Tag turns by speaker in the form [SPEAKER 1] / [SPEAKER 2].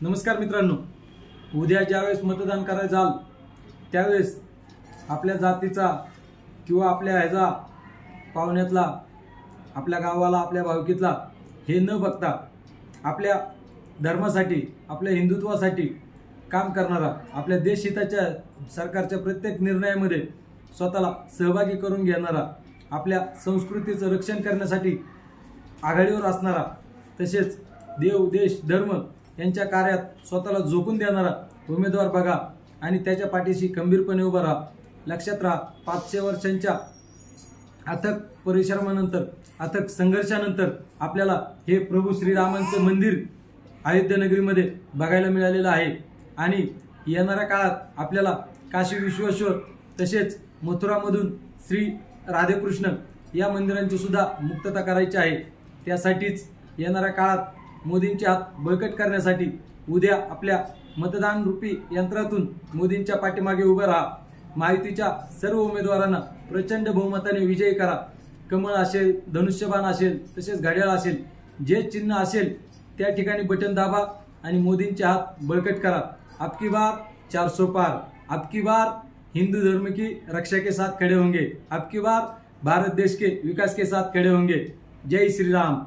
[SPEAKER 1] नमस्कार मित्रांनो. उद्या ज्यावेळेस मतदान करायला जाल त्यावेळेस आपल्या जातीचा किंवा आपल्या ह्याचा पाहुण्यातला आपल्या गावाला आपल्या भावकीतला हे न बघता आपल्या धर्मासाठी आपल्या हिंदुत्वासाठी काम करणारा आपल्या देशहिताच्या सरकारच्या प्रत्येक निर्णयामध्ये स्वतःला सहभागी करून घेणारा आपल्या संस्कृतीचं रक्षण करण्यासाठी आघाडीवर असणारा तसेच देव देश धर्म यांच्या कार्यात स्वतःला झोकून देणारा उमेदवार बघा आणि त्याच्या पाठीशी खंबीरपणे उभा राहा. लक्षात राहा पाचशे वर्षांच्या अथक परिश्रमानंतर अथक संघर्षानंतर आपल्याला हे प्रभू श्रीरामांचं मंदिर अयोध्यानगरीमध्ये बघायला मिळालेलं आहे. आणि येणाऱ्या काळात आपल्याला काशी विश्वेश्वर तसेच मथुरामधून श्री राधेकृष्ण या मंदिरांची सुद्धा मुक्तता करायची आहे. त्यासाठीच येणाऱ्या काळात मोदींचे हात बळकट करण्यासाठी उद्या आपल्या मतदान रूपी यंत्रातून मोदींच्या पाठीमागे उभं राहा. माहितीच्या सर्व उमेदवारांना प्रचंड बहुमताने विजयी करा. कमळ असेल धनुष्यबाण असेल तसेच घड्याळ असेल जे चिन्ह असेल त्या ठिकाणी बटन दाबा आणि मोदींचे हात बळकट करा. आपकी बार चार सो पार. आपकी बार हिंदू धर्म की रक्षा के साथ खड़े होंगे. आपकी बार भारत देश के विकास के साथ खड़े होंगे. जय श्री राम.